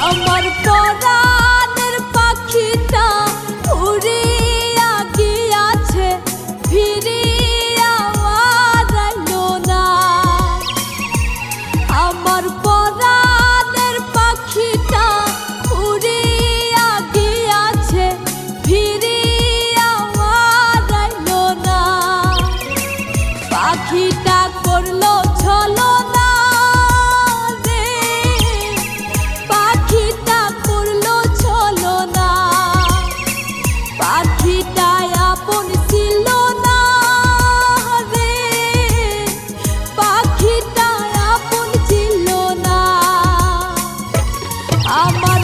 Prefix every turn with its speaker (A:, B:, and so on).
A: আমার পরাণের পাখিটা উড়িয়া গিয়াছে ফিরিয়া আমার পাখিটা উড়িয়া ফিরিয়া পাখিটা করল ছলো আমার